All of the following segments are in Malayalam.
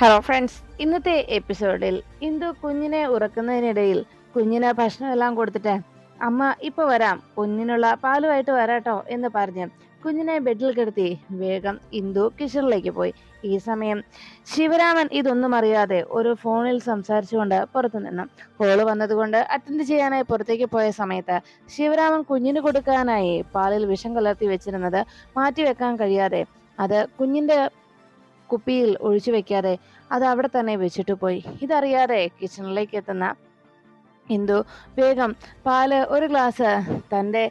ഹലോ ഫ്രണ്ട്സ് ഇന്നത്തെ എപ്പിസോഡിൽ ഇന്ദു കുഞ്ഞിനെ ഉറക്കുന്നതിനിടയിൽ കുഞ്ഞിന് ഭക്ഷണമെല്ലാം കൊടുത്തിട്ട് അമ്മ ഇപ്പൊ വരാം. കുഞ്ഞിനുള്ള പാലുമായിട്ട് വരാട്ടോ എന്ന് പറഞ്ഞ് കുഞ്ഞിനെ ബെഡിൽ കിടത്തി വേഗം ഇന്ദു കിച്ചണിലേക്ക് പോയി. ഈ സമയം ശിവരാമൻ ഇതൊന്നും അറിയാതെ ഒരു ഫോണിൽ സംസാരിച്ചുകൊണ്ട് പുറത്തു നിന്നു. കോൾ വന്നതുകൊണ്ട് അറ്റൻഡ് ചെയ്യാനായി പുറത്തേക്ക് പോയ സമയത്ത് ശിവരാമൻ കുഞ്ഞിന് കൊടുക്കാനായി പാലിൽ വിഷം കലർത്തി വെച്ചിരുന്നത് മാറ്റിവെക്കാൻ കഴിയാതെ അത് കുഞ്ഞിന്റെ കുപ്പിയിൽ ഒഴിച്ചു വെക്കാതെ അത് അവിടെ തന്നെ വെച്ചിട്ട് പോയി. ഇതറിയാതെ കിച്ചണിലേക്ക് എത്തുന്ന ഇന്ദു വേഗം പാൽ ഒരു ഗ്ലാസ് തന്റെ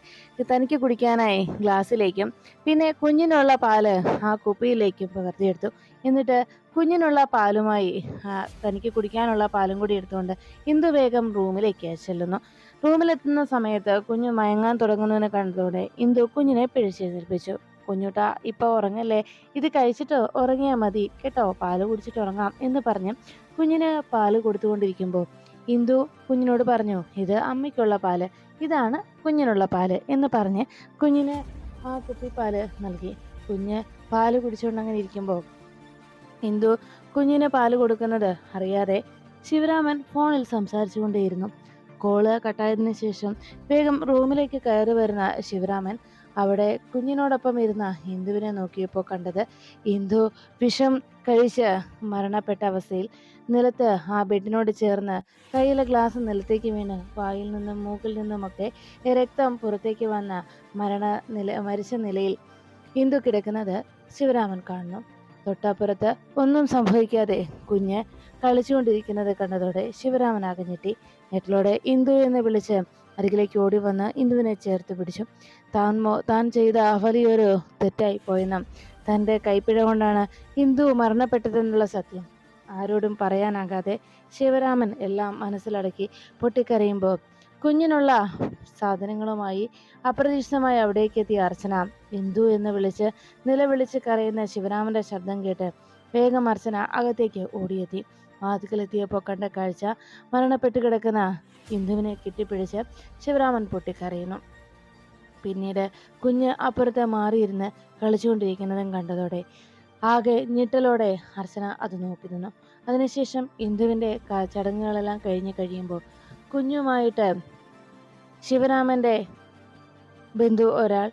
തനിക്ക് കുടിക്കാനായി ഗ്ലാസ്സിലേക്കും പിന്നെ കുഞ്ഞിനുള്ള പാൽ ആ കുപ്പിയിലേക്കും പകർത്തിയെടുത്തു. എന്നിട്ട് കുഞ്ഞിനുള്ള പാലുമായി തനിക്ക് കുടിക്കാനുള്ള പാലും കൂടി എടുത്തുകൊണ്ട് ഇന്ദു വേഗം റൂമിലേക്ക് ചെല്ലുന്നു. റൂമിലെത്തുന്ന സമയത്ത് കുഞ്ഞ് മയങ്ങാൻ തുടങ്ങുന്നതിനെ കണ്ടതോടെ ഇന്ദു കുഞ്ഞിനെ പിടിച്ചെഴുന്നേൽപ്പിച്ചു കുഞ്ഞുട്ട ഇപ്പൊ ഉറങ്ങല്ലേ? ഇത് കഴിച്ചിട്ട് ഉറങ്ങിയാ മതി. കേട്ടോ? പാൽ കുടിച്ചിട്ട് ഉറങ്ങാം എന്ന് പറഞ്ഞ് കുഞ്ഞിന് പാൽ കൊടുത്തുകൊണ്ടിരിക്കുമ്പോൾ ഇന്ദു കുഞ്ഞിനോട് പറഞ്ഞു ഇത് അമ്മയ്ക്കുള്ള പാൽ ഇതാണ് കുഞ്ഞിനുള്ള പാൽ എന്ന് പറഞ്ഞ് കുഞ്ഞിന് ആ കുപ്പി പാൽ നൽകി. കുഞ്ഞ് പാൽ കുടിച്ചുകൊണ്ട് അങ്ങനെ ഇരിക്കുമ്പോൾ ഇന്ദു കുഞ്ഞിന് പാൽ കൊടുക്കുന്നത് അറിയാതെ ശിവരാമൻ ഫോണിൽ സംസാരിച്ചുകൊണ്ടേയിരുന്നു. കോൾ കട്ടായതിനു ശേഷം വേഗം റൂമിലേക്ക് കയറി വരുന്ന ശിവരാമൻ അവിടെ കുഞ്ഞിനോടൊപ്പം ഇരുന്ന ഇന്ദുവിനെ നോക്കിയപ്പോൾ കണ്ടത് ഇന്ദു വിഷം കഴിച്ച് മരണപ്പെട്ട അവസ്ഥയിൽ നിലത്ത് ആ ബെഡിനോട് ചേർന്ന് കയ്യിലെ ഗ്ലാസ് നിലത്തേക്ക് വീണ് വായിൽ നിന്നും മൂക്കിൽ നിന്നുമൊക്കെ രക്തം പുറത്തേക്ക് വന്ന മരണ നില മരിച്ച നിലയിൽ ഇന്ദു കിടക്കുന്നത് ശിവരാമൻ കാണുന്നു. തൊട്ടപ്പുറത്ത് ഒന്നും സംഭവിക്കാതെ കുഞ്ഞ് കളിച്ചുകൊണ്ടിരിക്കുന്നത് കണ്ടതോടെ ശിവരാമൻ അകഞ്ഞെട്ടി നെറ്റിലൂടെ ഇന്ദു എന്ന് വിളിച്ച് അരികിലേക്ക് ഓടി വന്ന് ഇന്ദുവിനെ ചേർത്ത് പിടിച്ചു. താൻ താൻ ചെയ്ത വലിയൊരു തെറ്റായി പോയെന്നും തന്റെ കൈപ്പിഴ കൊണ്ടാണ് ഇന്ദു മരണപ്പെട്ടതെന്നുള്ള സത്യം. ആരോടും പറയാനാകാതെ ശിവരാമൻ എല്ലാം മനസ്സിലടക്കി പൊട്ടിക്കരയുമ്പോൾ കുഞ്ഞിനുള്ള സാധനങ്ങളുമായി അപ്രതീക്ഷിതമായി അവിടേക്ക് എത്തിയ അർച്ചന ഇന്ദു എന്ന് വിളിച്ച് നിലവിളിച്ച് കരയുന്ന ശിവരാമന്റെ ശബ്ദം കേട്ട് വേഗം അർച്ചന അകത്തേക്ക് ഓടിയെത്തി. വാതിക്കലെത്തിയപ്പോൾ കണ്ട കാഴ്ച മരണപ്പെട്ട് കിടക്കുന്ന ഇന്ദുവിനെ കെട്ടിപ്പിടിച്ച് ശിവരാമൻ പൊട്ടിക്കരയുന്നു. പിന്നീട് കുഞ്ഞ് അപ്പുറത്ത് മാറിയിരുന്ന് കളിച്ചുകൊണ്ടിരിക്കുന്നതും കണ്ടതോടെ ആകെ ഞെട്ടലോടെ അർച്ചന അത് നോക്കി നിന്നു. അതിനുശേഷം ഇന്ദുവിന്റെ ചടങ്ങുകളെല്ലാം കഴിഞ്ഞ് കഴിയുമ്പോൾ കുഞ്ഞുമായിട്ട് ശിവരാമന്റെ ബന്ധു ഒരാൾ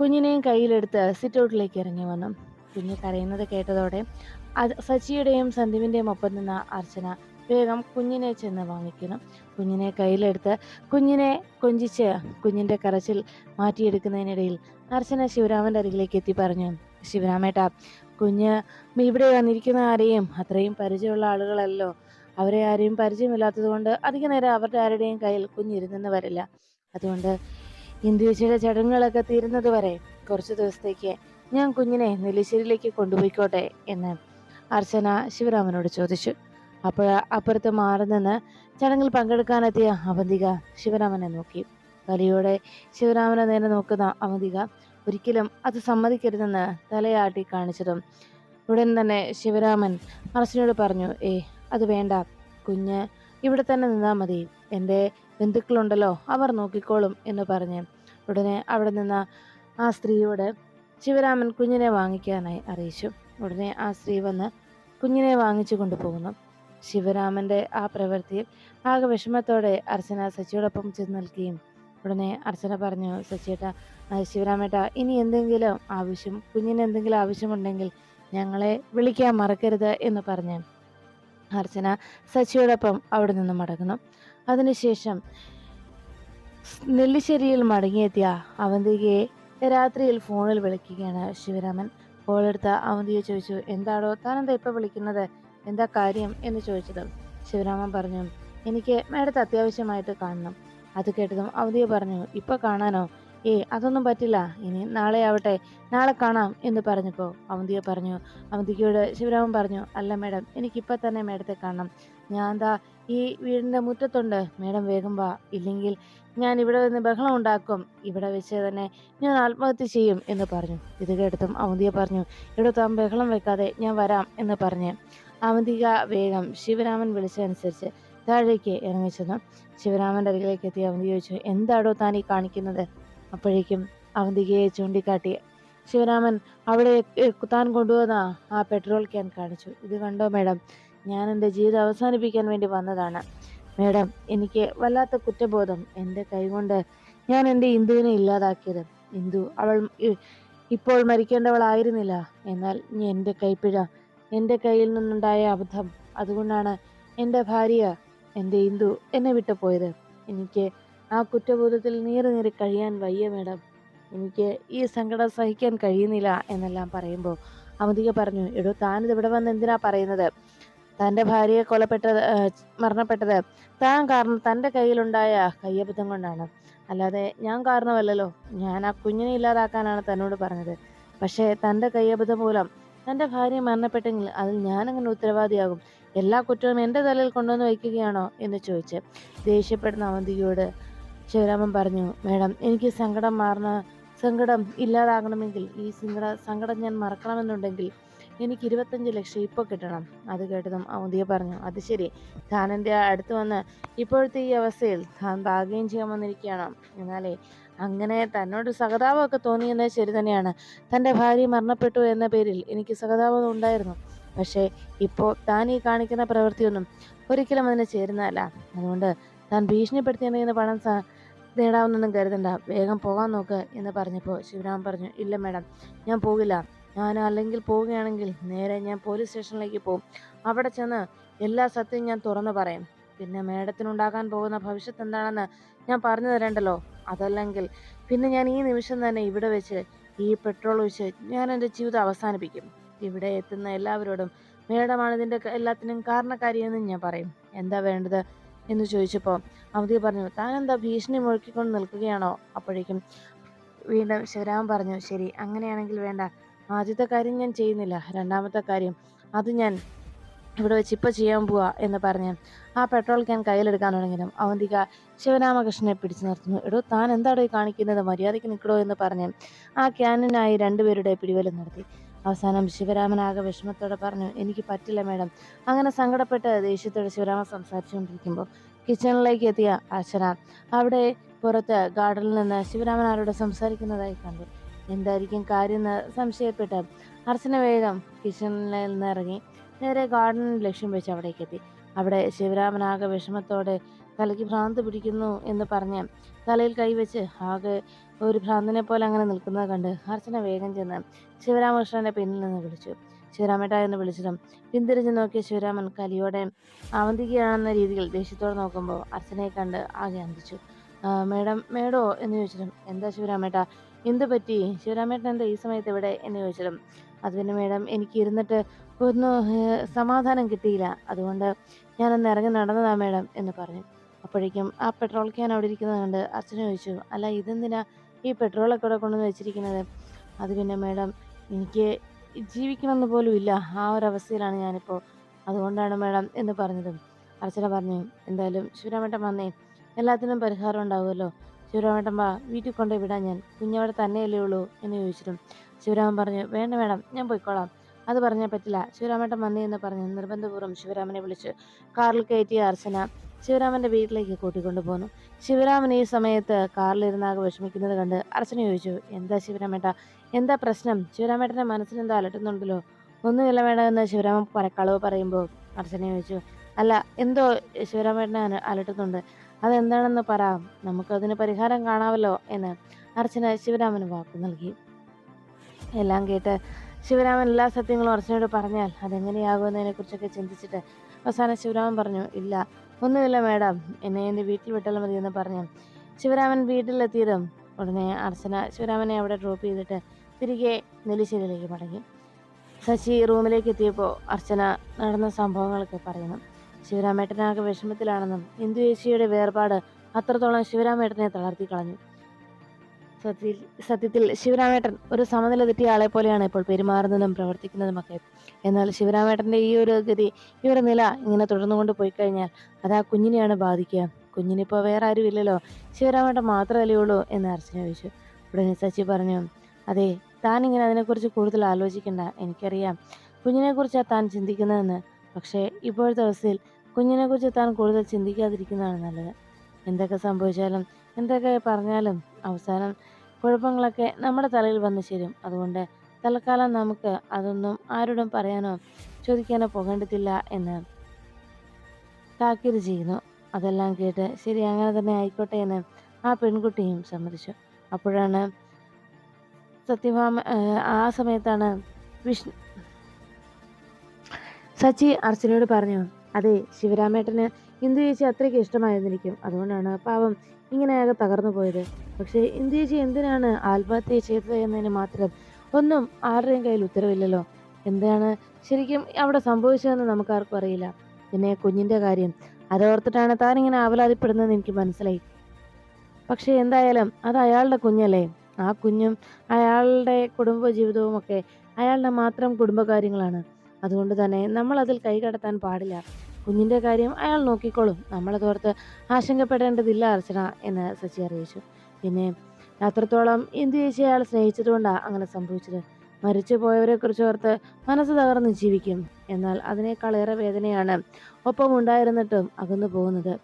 കുഞ്ഞിനെയും കയ്യിലെടുത്ത് സിറ്റൗട്ടിലേക്ക് ഇറങ്ങി വന്നു. കുഞ്ഞ് കരയുന്നത് കേട്ടതോടെ സച്ചിയുടെയും സന്ദീപിന്റെയും ഒപ്പം നിന്ന അർച്ചന വേഗം കുഞ്ഞിനെ ചെന്ന് വാങ്ങിക്കണം. കുഞ്ഞിനെ കയ്യിലെടുത്ത് കുഞ്ഞിനെ കൊഞ്ചിച്ച് കുഞ്ഞിന്റെ കരച്ചിൽ മാറ്റിയെടുക്കുന്നതിനിടയിൽ അർച്ചന ശിവരാമന്റെ അരികിലേക്ക് എത്തി പറഞ്ഞു ശിവരാമേട്ട കുഞ്ഞ് ഇവിടെ വന്നിരിക്കുന്ന ആരെയും അത്രയും പരിചയമുള്ള ആളുകളല്ലോ. അവരെ ആരെയും പരിചയമില്ലാത്തത് കൊണ്ട് അധിക നേരം അവരുടെ ആരുടെയും കയ്യിൽ കുഞ്ഞിരുന്നെന്ന് വരില്ല. അതുകൊണ്ട് ഇന്ദുവിശയുടെ ചടങ്ങുകളൊക്കെ തീരുന്നത് വരെ കുറച്ച് ദിവസത്തേക്ക് ഞാൻ കുഞ്ഞിനെ നെല്ലിശ്ശേരിയിലേക്ക് കൊണ്ടുപോയിക്കോട്ടെ എന്ന് അർച്ചന ശിവരാമനോട് ചോദിച്ചു. അപ്പോൾ അപ്പുറത്ത് മാറി നിന്ന് ചടങ്ങിൽ പങ്കെടുക്കാനെത്തിയ അവന്തിക ശിവരാമനെ നോക്കി. കലിയോടെ ശിവരാമനെ നേരെ നോക്കുന്ന അവന്തിക ഒരിക്കലും അത് സമ്മതിക്കരുതെന്ന് തലയാട്ടി കാണിച്ചതും ഉടൻ തന്നെ ശിവരാമൻ അർച്ചനയോട് പറഞ്ഞു ഏ അത് വേണ്ട. കുഞ്ഞ് ഇവിടെ തന്നെ നിന്നാൽ മതി. എന്റെ ബന്ധുക്കളുണ്ടല്ലോ അവർ നോക്കിക്കോളും എന്ന് പറഞ്ഞ് ഉടനെ അവിടെ നിന്ന ആ സ്ത്രീയോട് ശിവരാമൻ കുഞ്ഞിനെ വാങ്ങിക്കാനായി അറിയിച്ചു. ഉടനെ ആ സ്ത്രീ വന്ന് കുഞ്ഞിനെ വാങ്ങിച്ചു കൊണ്ടുപോകുന്നു. ശിവരാമന്റെ ആ പ്രവൃത്തിയിൽ ആകെ വിഷമത്തോടെ അർച്ചന സച്ചിയോടൊപ്പം ചെന്ന് നിൽക്കുകയും ഉടനെ അർച്ചന പറഞ്ഞു സച്ചിയേട്ട ശിവരാമേട്ട ഇനി എന്തെങ്കിലും ആവശ്യം കുഞ്ഞിന് എന്തെങ്കിലും ആവശ്യമുണ്ടെങ്കിൽ ഞങ്ങളെ വിളിക്കാൻ മറക്കരുത് എന്ന് പറഞ്ഞ് അർച്ചന സച്ചിയോടൊപ്പം അവിടെ നിന്ന് മടങ്ങണം അതിനുശേഷം നെല്ലിശ്ശേരിയിൽ മടങ്ങിയെത്തിയ അവന്തികയെ രാത്രിയിൽ ഫോണിൽ വിളിക്കുകയാണ് ശിവരാമൻ. കോളെടുത്ത അവന്തിയെ ചോദിച്ചു എന്താണോ താനെന്താ ഇപ്പൊ വിളിക്കുന്നത്? എന്താ കാര്യം എന്ന് ചോദിച്ചത് ശിവരാമൻ പറഞ്ഞു എനിക്ക് മേഡത്തെ അത്യാവശ്യമായിട്ട് കാണണം. അത് കേട്ടതും അവന്തിയെ പറഞ്ഞു ഇപ്പൊ കാണാനോ? ഏ അതൊന്നും പറ്റില്ല. ഇനി നാളെ ആവട്ടെ. നാളെ കാണാം എന്ന് പറഞ്ഞപ്പോൾ അവന്തിയെ പറഞ്ഞു. അവന്തികയോട് ശിവരാമൻ പറഞ്ഞു അല്ല മേഡം എനിക്കിപ്പോൾ തന്നെ മേഡത്തെ കാണണം. ഞാൻ എന്താ ഈ വീടിന്റെ മുറ്റത്തുണ്ട്. മേഡം വേഗം വാ. ഇല്ലെങ്കിൽ ഞാൻ ഇവിടെ നിന്ന് ബഹളം ഉണ്ടാക്കും. ഇവിടെ വെച്ച് തന്നെ ഞാൻ ആത്മഹത്യ ചെയ്യും എന്ന് പറഞ്ഞു. ഇത് കേട്ടതും അവന്തിയെ പറഞ്ഞു ഇവിടെ താൻ ബഹളം വെക്കാതെ ഞാൻ വരാം എന്ന് പറഞ്ഞ് അവന്തിക വേഗം ശിവരാമൻ വിളിച്ചതനുസരിച്ച് താഴേക്ക് ഇറങ്ങിച്ചെന്നു. ശിവരാമന്റെ അരികിലേക്ക് എത്തി അവന്തി ചോദിച്ചു എന്താടോ താൻ ഈ കാണിക്കുന്നത്? അപ്പോഴേക്കും അവന്തികയെ ചൂണ്ടിക്കാട്ടി ശിവരാമൻ അവിടെ താൻ കൊണ്ടുവന്ന ആ പെട്രോൾ ക്യാൻ കാണിച്ചു. ഇത് കണ്ടോ മേഡം? ഞാൻ എന്റെ ജീവിതം അവസാനിപ്പിക്കാൻ വേണ്ടി വന്നതാണ്. മേഡം എനിക്ക് വല്ലാത്ത കുറ്റബോധം. എന്റെ കൈകൊണ്ട് ഞാൻ എന്റെ ഇന്ദുവിനെ ഇല്ലാതാക്കിയത്. ഇന്ദു അവൾ ഇപ്പോൾ മരിക്കേണ്ടവളായിരുന്നില്ല. എന്നാൽ എന്റെ കൈപ്പിഴ എന്റെ കയ്യിൽ നിന്നുണ്ടായ അബദ്ധം. അതുകൊണ്ടാണ് എന്റെ ഭാര്യ എന്റെ ഇന്ദു എന്നെ വിട്ടു പോയത്. എനിക്ക് ആ കുറ്റബോധത്തിൽ നീറി നീറി കഴിയാൻ വയ്യ മേഡം. എനിക്ക് ഈ സങ്കടം സഹിക്കാൻ കഴിയുന്നില്ല എന്നെല്ലാം പറയുമ്പോൾ അമിതിക പറഞ്ഞു എടോ താനിത് ഇവിടെ വന്ന് എന്തിനാ പറയുന്നത്? തന്റെ ഭാര്യയെ കൊലപ്പെട്ടത് മരണപ്പെട്ടത് താൻ കാരണം തന്റെ കയ്യിലുണ്ടായ കയ്യബദ്ധം കൊണ്ടാണ്. അല്ലാതെ ഞാൻ കാരണമല്ലല്ലോ. ഞാൻ ആ കുഞ്ഞിനെ ഇല്ലാതാക്കാനാണ് തന്നോട് പറഞ്ഞത്. പക്ഷേ തന്റെ കയ്യബദ്ധം മൂലം തന്റെ ഭാര്യ മരണപ്പെട്ടെങ്കിൽ അതിൽ ഞാനങ്ങനെ ഉത്തരവാദിയാകും. എല്ലാ കുറ്റവും എന്റെ തലയിൽ കൊണ്ടുവന്ന് വയ്ക്കുകയാണോ? എന്ന് ചോദിച്ച് ദേഷ്യപ്പെടുന്ന അവന്തികയോട് ശിവരാമൻ പറഞ്ഞു മേഡം എനിക്ക് സങ്കടം മാറണ സങ്കടം ഇല്ലാതാകണമെങ്കിൽ ഈ സങ്കട സങ്കടം ഞാൻ മറക്കണമെന്നുണ്ടെങ്കിൽ എനിക്ക് ഇരുപത്തഞ്ച് ലക്ഷം ഇപ്പോൾ കിട്ടണം. അത് കേട്ടതും അവന്തിയ പറഞ്ഞു അത് ശരി. താൻ എന്റെ അടുത്ത് വന്ന് ഇപ്പോഴത്തെ ഈ അവസ്ഥയിൽ താൻ ഭാഗ്യം ചെയ്യാൻ വന്നിരിക്കുകയാണ്? എന്നാലേ അങ്ങനെ തന്നോട് സഹതാപമൊക്കെ തോന്നിയെന്നത് ശരി തന്നെയാണ്. തന്റെ ഭാര്യ മരണപ്പെട്ടു എന്ന പേരിൽ എനിക്ക് സഹതാപം ഉണ്ടായിരുന്നു. പക്ഷേ ഇപ്പോൾ താൻ ഈ കാണിക്കുന്ന പ്രവൃത്തിയൊന്നും ഒരിക്കലും അതിന് ചേരുന്നതല്ല. അതുകൊണ്ട് താൻ ഭീഷണിപ്പെടുത്തിയെന്ന പണം സ നേടാവുന്നൊന്നും കരുതണ്ട. വേഗം പോകാൻ നോക്ക് എന്ന് പറഞ്ഞപ്പോൾ ശിവരാമൻ പറഞ്ഞു ഇല്ല മേഡം ഞാൻ പോകില്ല. ഞാൻ അല്ലെങ്കിൽ പോവുകയാണെങ്കിൽ നേരെ ഞാൻ പോലീസ് സ്റ്റേഷനിലേക്ക് പോകും അവിടെ ചെന്ന് എല്ലാ സത്യവും ഞാൻ തുറന്നു പറയും. പിന്നെ മേഡത്തിനുണ്ടാകാൻ പോകുന്ന ഭവിഷ്യത്ത് എന്താണെന്ന് ഞാൻ പറഞ്ഞു തരണ്ടല്ലോ. അതല്ലെങ്കിൽ പിന്നെ ഞാൻ ഈ നിമിഷം തന്നെ ഇവിടെ വെച്ച് ഈ പെട്രോൾ ഒഴിച്ച് ഞാൻ എന്റെ ജീവിതം അവസാനിപ്പിക്കും. ഇവിടെ എത്തുന്ന എല്ലാവരോടും മേഡമാണ് ഇതിന്റെ എല്ലാത്തിനും കാരണക്കാരിയെന്ന് ഞാൻ പറയും. എന്താ വേണ്ടത് എന്ന് ചോദിച്ചപ്പോൾ അവധി പറഞ്ഞു താൻ എന്താ ഭീഷണി മുഴക്കിക്കൊണ്ട് നിൽക്കുകയാണോ? അപ്പോഴേക്കും വീണ്ടും ശിവരാമൻ പറഞ്ഞു ശരി അങ്ങനെയാണെങ്കിൽ വേണ്ട. ആദ്യത്തെ കാര്യം ഞാൻ ചെയ്യുന്നില്ല. രണ്ടാമത്തെ കാര്യം അത് ഞാൻ ഇവിടെ വെച്ച് ഇപ്പോൾ ചെയ്യാൻ പോവാ എന്ന് പറഞ്ഞ് ആ പെട്രോൾ ക്യാൻ കയ്യിലെടുക്കാൻ തുടങ്ങിയതും അവന്തിക ശിവരാമകൃഷ്ണനെ പിടിച്ചു നിർത്തുന്നു. എടോ താൻ എന്താണ് കാണിക്കുന്നത്? മര്യാദയ്ക്ക് നിൽക്കടോ എന്ന് പറഞ്ഞ് ആ ക്യാനിനായി രണ്ടുപേരുടെ പിടിവലം നടത്തി. അവസാനം ശിവരാമനാകെ വിഷമത്തോടെ പറഞ്ഞു എനിക്ക് പറ്റില്ല മേഡം. അങ്ങനെ സങ്കടപ്പെട്ട് ദേഷ്യത്തോടെ ശിവരാമൻ സംസാരിച്ചുകൊണ്ടിരിക്കുമ്പോൾ കിച്ചണിലേക്ക് എത്തിയ അർച്ചന അവിടെ പുറത്ത് ഗാർഡനിൽ നിന്ന് ശിവരാമൻ ആരോട് സംസാരിക്കുന്നതായി കണ്ടു. എന്തായിരിക്കും കാര്യം എന്ന് സംശയപ്പെട്ട് അർച്ചന വേഗം കിച്ചണിൽ നിന്ന് ഇറങ്ങി. നേരെ ഗാർഡനിൽ ലക്ഷ്യം വെച്ച് അവിടേക്ക് എത്തി. അവിടെ ശിവരാമനാകെ വിഷമത്തോടെ തലയ്ക്ക് ഭ്രാന്ത് പിടിക്കുന്നു എന്ന് പറഞ്ഞ് തലയിൽ കൈവച്ച് ആകെ ഒരു ഭ്രാന്തനെ പോലെ അങ്ങനെ നിൽക്കുന്നത് കണ്ട് അർച്ചന വേഗം ചെന്ന് ശിവരാമകൃഷ്ണന്റെ പിന്നിൽ നിന്ന് വിളിച്ചു. ശിവരാമേട്ട എന്ന് വിളിച്ചിട്ടും പിന്തിരിഞ്ഞ് നോക്കിയ ശിവരാമൻ കലിയോടെ അവന്തിക്കുകയാണെന്ന രീതിയിൽ ദേഷ്യത്തോടെ നോക്കുമ്പോൾ അർച്ചനയെ കണ്ട് ആകെ അന്തിച്ചു. "ആ, മേഡം മേഡോ? എന്ന് ചോദിച്ചിട്ടും എന്താ ശിവരാമേട്ട? എന്ത് പറ്റി ശിവരാമേട്ടൻ എന്താ ഈ സമയത്ത് ഇവിടെ? എന്ന് ചോദിച്ചിട്ടും അത് പിന്നെ മേഡം എനിക്ക് ഇരുന്നിട്ട് ഒന്ന് സമാധാനം കിട്ടിയില്ല. അതുകൊണ്ട് ഞാനൊന്ന് ഇറങ്ങി നടന്നതാ മേഡം എന്ന് പറഞ്ഞു. അപ്പോഴേക്കും ആ പെട്രോൾ ക്യാൻ അവിടെ ഇരിക്കുന്നത് കണ്ട് അർച്ചന ചോദിച്ചു അല്ല ഇതെന്തിനാ ഈ പെട്രോളൊക്കെ ഇവിടെ കൊണ്ടുവന്ന് വെച്ചിരിക്കുന്നത്? അത് പിന്നെ മേഡം എനിക്ക് ജീവിക്കണമെന്ന് പോലും ഇല്ല. ആ ഒരു അവസ്ഥയിലാണ് ഞാനിപ്പോൾ. അതുകൊണ്ടാണ് മേഡം എന്ന് പറഞ്ഞതും. അർച്ചന പറഞ്ഞു എന്തായാലും ശിവരാമേട്ടൻ വന്നേ. എല്ലാത്തിനും പരിഹാരം ഉണ്ടാവുമല്ലോ. ശിവരാമേട്ടൻ വാ വീട്ടിൽ കൊണ്ടുപോയി വിടാൻ ഞാൻ. കുഞ്ഞവിടെ തന്നെയല്ലേ ഉള്ളൂ എന്ന് ചോദിച്ചിട്ടും ശിവരാമൻ പറഞ്ഞു വേണ്ട വേണം ഞാൻ പോയിക്കോളാം. അത് പറഞ്ഞാൽ പറ്റില്ല. ശിവരാമേട്ടൻ വന്നി എന്ന് പറഞ്ഞ് നിർബന്ധപൂർവം ശിവരാമനെ വിളിച്ച് കാറിൽ കയറ്റിയ അർച്ചന ശിവരാമന്റെ വീട്ടിലേക്ക് കൂട്ടിക്കൊണ്ടു പോന്നു. ശിവരാമൻ ഈ സമയത്ത് കാറിലിരുന്നാകെ വിഷമിക്കുന്നത് കണ്ട് അർച്ചന ചോദിച്ചു എന്താ ശിവരാമേട്ട എന്താ പ്രശ്നം? ശിവരാമേട്ടന്റെ മനസ്സിനെന്താ അലട്ടുന്നുണ്ടല്ലോ? ഒന്നുമില്ല മേഡം എന്ന് ശിവരാമൻ പരക്കളവ് പറയുമ്പോൾ അർച്ചന ചോദിച്ചു അല്ല എന്തോ ശിവരാമേട്ടനെ അലട്ടുന്നുണ്ട്. അതെന്താണെന്ന് പറ നമുക്കതിന് പരിഹാരം കാണാമല്ലോ എന്ന് അർച്ചന ശിവരാമന് വാക്ക് നൽകി. എല്ലാം കേട്ട് ശിവരാമൻ എല്ലാ സത്യങ്ങളും അർച്ചനയോട് പറഞ്ഞാൽ അതെങ്ങനെയാകുമെന്നതിനെ കുറിച്ചൊക്കെ ചിന്തിച്ചിട്ട് അവസാനം ശിവരാമൻ പറഞ്ഞു ഇല്ല ഒന്നുമില്ല മേഡം. എന്നെ എന്റെ വീട്ടിൽ വിട്ടാൽ മതി എന്ന് പറഞ്ഞു. ശിവരാമൻ വീട്ടിലെത്തിയതും ഉടനെ അർച്ചന ശിവരാമനെ അവിടെ ഡ്രോപ്പ് ചെയ്തിട്ട് തിരികെ നെല്ലിശ്ശേരിയിലേക്ക് മടങ്ങി. ശശി റൂമിലേക്ക് എത്തിയപ്പോൾ അർച്ചന നടന്ന സംഭവങ്ങളൊക്കെ പറയുന്നു. ശിവരാമേട്ടനാകെ വിഷമത്തിലാണെന്നും ഇന്ദു ഏശിയുടെ വേർപാട് അത്രത്തോളം ശിവരാമേട്ടനെ തളർത്തി കളഞ്ഞു. സത്യത്തിൽ സത്യത്തിൽ ശിവരാമേട്ടൻ ഒരു സമനില തെറ്റിയ ആളെ പോലെയാണ് ഇപ്പോൾ പെരുമാറുന്നതും പ്രവർത്തിക്കുന്നതുമൊക്കെ. എന്നാൽ ശിവരാമേട്ടന്റെ ഈ ഒരു ഗതി ഈ ഒരു നില ഇങ്ങനെ തുടർന്നുകൊണ്ട് പോയി കഴിഞ്ഞാൽ അത് ആ കുഞ്ഞിനെയാണ് ബാധിക്കുക. കുഞ്ഞിനിപ്പോൾ വേറെ ആരും ഇല്ലല്ലോ ശിവരാമേട്ടൻ മാത്രമല്ലേ ഉള്ളൂ എന്ന് അർച്ചന ചോദിച്ചു. ഉടനെ സച്ചി പറഞ്ഞു അതെ താൻ ഇങ്ങനെ അതിനെക്കുറിച്ച് കൂടുതൽ ആലോചിക്കണ്ട. എനിക്കറിയാം കുഞ്ഞിനെക്കുറിച്ചാണ് താൻ ചിന്തിക്കുന്നതെന്ന്. പക്ഷേ ഇപ്പോഴത്തെ അവസ്ഥയിൽ കുഞ്ഞിനെക്കുറിച്ച് താൻ കൂടുതൽ ചിന്തിക്കാതിരിക്കുന്നതാണ് നല്ലത്. എന്തൊക്കെ സംഭവിച്ചാലും എന്തൊക്കെ പറഞ്ഞാലും അവസാനം കുഴപ്പങ്ങളൊക്കെ നമ്മുടെ തലയിൽ വന്നു ചേരും. അതുകൊണ്ട് തൽക്കാലം നമുക്ക് അതൊന്നും ആരോടും പറയാനോ ചോദിക്കാനോ പോകേണ്ടതില്ല എന്ന് താക്കീത് ചെയ്യുന്നു. അതെല്ലാം കേട്ട് ശരി അങ്ങനെ തന്നെ ആയിക്കോട്ടെ എന്ന് ആ പെൺകുട്ടിയും സമ്മതിച്ചു. അപ്പോഴാണ് സത്യഭാമ ആ സമയത്താണ് വിഷ്ണു സച്ചി അർച്ചനയോട് പറഞ്ഞു അതെ ശിവരാമേട്ടന് ഇന്ദു ചേച്ചി അത്രയ്ക്ക് ഇഷ്ടമായിരുന്നിരിക്കും. അതുകൊണ്ടാണ് പാവം ഇങ്ങനെയാകെ തകർന്നു പോയത്. പക്ഷേ ഇന്ദു ചേച്ചി എന്തിനാണ് ആത്മഹത്യ ചെയ്തത് എന്നതിന് മാത്രം ഒന്നും ആരുടെയും കയ്യിൽ ഉത്തരവില്ലല്ലോ? എന്താണ് ശരിക്കും അവിടെ സംഭവിച്ചതെന്ന് നമുക്കാർക്കും അറിയില്ല. പിന്നെ കുഞ്ഞിന്റെ കാര്യം. അതോർത്തിട്ടാണ് താനിങ്ങനെ ആവലാതിപ്പെടുന്നതെന്ന് എനിക്ക് മനസ്സിലായി. പക്ഷേ എന്തായാലും അത് അയാളുടെ കുഞ്ഞല്ലേ. ആ കുഞ്ഞും അയാളുടെ കുടുംബ ജീവിതവും ഒക്കെ അയാളുടെ മാത്രം കുടുംബകാര്യങ്ങളാണ്. അതുകൊണ്ട് തന്നെ നമ്മൾ അതിൽ കൈ കടത്താൻ പാടില്ല. കുഞ്ഞിന്റെ കാര്യം അയാൾ നോക്കിക്കോളും. നമ്മളതോർത്ത് ആശങ്കപ്പെടേണ്ടതില്ല അർച്ചന എന്ന് സച്ചി അറിയിച്ചു. പിന്നെ അത്രത്തോളം ഇന്ത്യ ചേച്ചി അയാൾ സ്നേഹിച്ചതുകൊണ്ടാണ് അങ്ങനെ സംഭവിച്ചത്? മരിച്ചു പോയവരെ കുറിച്ച് ഓർത്ത് മനസ്സ് തകർന്ന് ജീവിക്കും. എന്നാൽ അതിനേക്കാളേറെ വേദനയാണ് ഒപ്പം ഉണ്ടായിരുന്നിട്ടും അകന്നു പോകുന്നത്.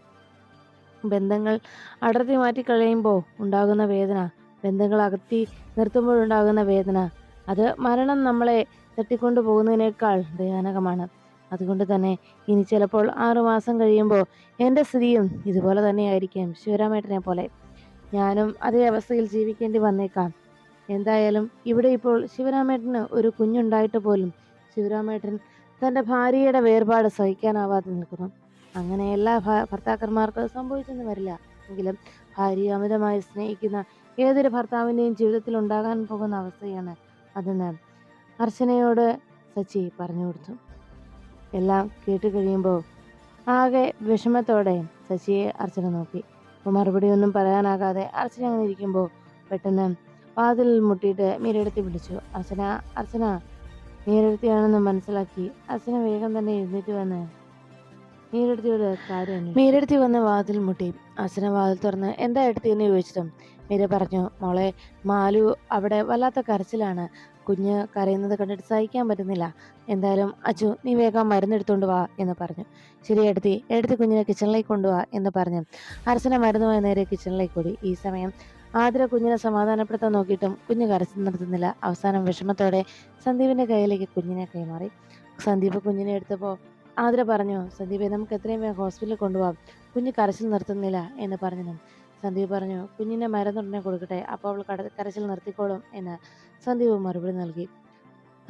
ബന്ധങ്ങൾ അടർത്തി മാറ്റി കഴിയുമ്പോൾ ഉണ്ടാകുന്ന വേദന ബന്ധങ്ങൾ അകത്തി നിർത്തുമ്പോഴുണ്ടാകുന്ന വേദന അത് മരണം നമ്മളെ തട്ടിക്കൊണ്ടു പോകുന്നതിനേക്കാൾ ഭയാനകമാണ് അതുകൊണ്ട് തന്നെ ഇനി ചിലപ്പോൾ ആറുമാസം കഴിയുമ്പോൾ എന്റെ സ്ഥിതിയും ഇതുപോലെ തന്നെ ആയിരിക്കും ശിവരാമേട്ടനെ പോലെ. ഞാനും അതേ അവസ്ഥയിൽ ജീവിക്കേണ്ടി വന്നേക്കാം. എന്തായാലും ഇവിടെ ഇപ്പോൾ ശിവരാമേട്ടന് ഒരു കുഞ്ഞുണ്ടായിട്ട് പോലും ശിവരാമേട്ടൻ തന്റെ ഭാര്യയുടെ വേർപാട് സഹിക്കാനാവാതെ നിൽക്കുന്നു. അങ്ങനെ എല്ലാ ഭർത്താക്കന്മാർക്ക് സംഭവിച്ചെന്ന് വരില്ല. എങ്കിലും ഭാര്യ അമിതമായി സ്നേഹിക്കുന്ന ഏതൊരു ഭർത്താവിന്റെയും ജീവിതത്തിൽ ഉണ്ടാകാൻ പോകുന്ന അവസ്ഥയാണ് അതെന്ന് അർച്ചനയോട് സച്ചി പറഞ്ഞു കൊടുത്തു. എല്ലാം കേട്ട് കഴിയുമ്പോൾ ആകെ വിഷമത്തോടെ ശശിയെ അർച്ചന നോക്കി. അപ്പോൾ മറുപടി ഒന്നും പറയാനാകാതെ അർച്ചന അങ്ങനെ ഇരിക്കുമ്പോൾ പെട്ടെന്ന് വാതിൽ മുട്ടിയിട്ട് മീരെടുത്തി വിളിച്ചു. അർച്ചന അർച്ചന മീരെടുത്തിയാണെന്ന് മനസ്സിലാക്കി അർച്ചന വേഗം തന്നെ എഴുന്നേറ്റ് വന്ന് മീരെടുത്തിയോട് കാര്യം മീരെടുത്തി വന്ന് വാതിൽ മുട്ടി. അർച്ചന വാതിൽ തുറന്ന് എന്താ എടുത്തി? എന്ന് ചോദിച്ചതും മീര പറഞ്ഞു മോളെ മാലു അവിടെ വല്ലാത്ത കരച്ചിലാണ്. കുഞ്ഞ് കരയുന്നത് കണ്ടിട്ട് സഹിക്കാൻ പറ്റുന്നില്ല. എന്തായാലും അച്ചു നീ വേഗം മരുന്നെടുത്തോണ്ട് വാ എന്ന് പറഞ്ഞു. ശരി എടുത്തി എടുത്തി കുഞ്ഞിനെ കിച്ചണിലേക്ക് കൊണ്ടുപോവാ എന്ന് പറഞ്ഞു. അർച്ചന മരുന്നുമായി നേരെ കിച്ചണിലേക്ക് ഓടി. ഈ സമയം ആതിര കുഞ്ഞിനെ സമാധാനപ്പെടുത്താൻ നോക്കിയിട്ടും കുഞ്ഞ് കരച്ചിൽ നിർത്തുന്നില്ല അവസാനം വിഷമത്തോടെ സന്ദീപിന്റെ കയ്യിലേക്ക് കുഞ്ഞിനെ കൈമാറി. സന്ദീപ് കുഞ്ഞിനെ എടുത്തപ്പോൾ ആതിര പറഞ്ഞു സന്ദീപെ നമുക്ക് എത്രയും വേഗം ഹോസ്പിറ്റലിൽ കൊണ്ടുപോകാം കുഞ്ഞ് കരച്ചിൽ നിർത്തുന്നില്ല എന്ന് പറഞ്ഞു സന്ദീപ് പറഞ്ഞു കുഞ്ഞിനെ മരുന്നുടനെ കൊടുക്കട്ടെ അപ്പോൾ അവൾ കട കരച്ചിൽ നിർത്തിക്കോളും എന്ന് സന്ദീപ് മറുപടി നൽകി.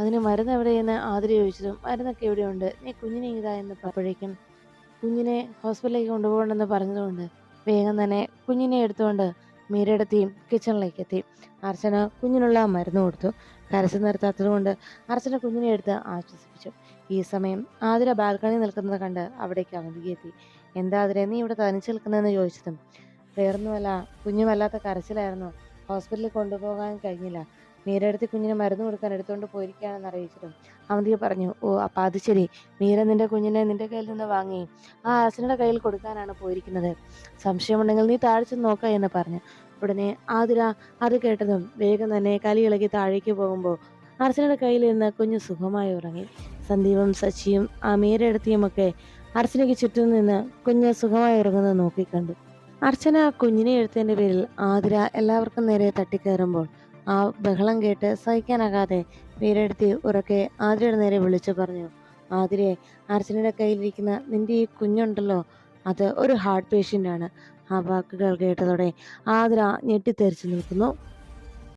അതിന് മരുന്ന് എവിടെയെന്ന് ആതിര ചോദിച്ചതും മരുന്നൊക്കെ എവിടെയുണ്ട്? നീ കുഞ്ഞിനെ ഇതാ എന്ന് അപ്പോഴേക്കും കുഞ്ഞിനെ ഹോസ്പിറ്റലിലേക്ക് കൊണ്ടുപോകണമെന്ന് പറഞ്ഞതുകൊണ്ട് വേഗം തന്നെ കുഞ്ഞിനെ എടുത്തുകൊണ്ട് മീരയെടുത്തിയും കിച്ചണിലേക്ക് എത്തി. അർച്ചന കുഞ്ഞിനുള്ള മരുന്ന് കൊടുത്തു. കരച്ചിൽ നിർത്താത്തതുകൊണ്ട് അർച്ചന കുഞ്ഞിനെ എടുത്ത് ആശ്വസിപ്പിച്ചു. ഈ സമയം ആതിര ബാൽക്കണി നിൽക്കുന്നത് കണ്ട് അവിടേക്ക് അവധിയെത്തി. എന്താ ആതിര നീ ഇവിടെ തനിച്ച് നിൽക്കുന്നതെന്ന് ചോദിച്ചതും വേറൊന്നുമല്ല കുഞ്ഞു വല്ലാത്ത കരച്ചിലായിരുന്നു. ഹോസ്പിറ്റലിൽ കൊണ്ടുപോകാൻ കഴിഞ്ഞില്ല. മീരടുത്ത് കുഞ്ഞിന് മരുന്ന് കൊടുക്കാൻ എടുത്തുകൊണ്ട് പോയിരിക്കുകയാണെന്ന് അറിയിച്ചതും അവന്തിക പറഞ്ഞു ഓ അപ്പം അത് ശരി. മീര നിന്റെ കുഞ്ഞിനെ നിന്റെ കയ്യിൽ നിന്ന് വാങ്ങി. ആ അച്ഛനുടെ കയ്യിൽ കൊടുക്കാനാണ് പോയിരിക്കുന്നത്. സംശയമുണ്ടെങ്കിൽ നീ താഴ്ച നോക്ക എന്ന് പറഞ്ഞു. ഉടനെ ആതിര അത് കേട്ടതും വേഗം തന്നെ കലി ഇളകി താഴേക്ക് പോകുമ്പോൾ അർച്ചനയുടെ കയ്യിൽ നിന്ന് കുഞ്ഞ് സുഖമായി ഉറങ്ങി. സന്ദീപും സച്ചിയും ആ മീരയെടുത്തിയുമൊക്കെ അർച്ചനയ്ക്ക് ചുറ്റും നിന്ന് കുഞ്ഞ് സുഖമായി ഉറങ്ങുന്നത് നോക്കിക്കണ്ടു. അർച്ചന കുഞ്ഞിനെ എഴുത്തിന്റെ പേരിൽ ആതിര എല്ലാവർക്കും നേരെ തട്ടിക്കയറുമ്പോൾ ആ ബഹളം കേട്ട് സഹിക്കാനാകാതെ വീരെടുത്തി ഉറക്കെ ആതിരയുടെ നേരെ വിളിച്ചു പറഞ്ഞു. ആതിരയെ അർച്ചനയുടെ കയ്യിലിരിക്കുന്ന നിന്റെ ഈ കുഞ്ഞുണ്ടല്ലോ അത് ഒരു ഹാർട്ട് പേഷ്യന്റ് ആണ് ആ വാക്കുകൾ കേട്ടതോടെ ആതിര ഞെട്ടിത്തെറിച്ചു നിൽക്കുന്നു.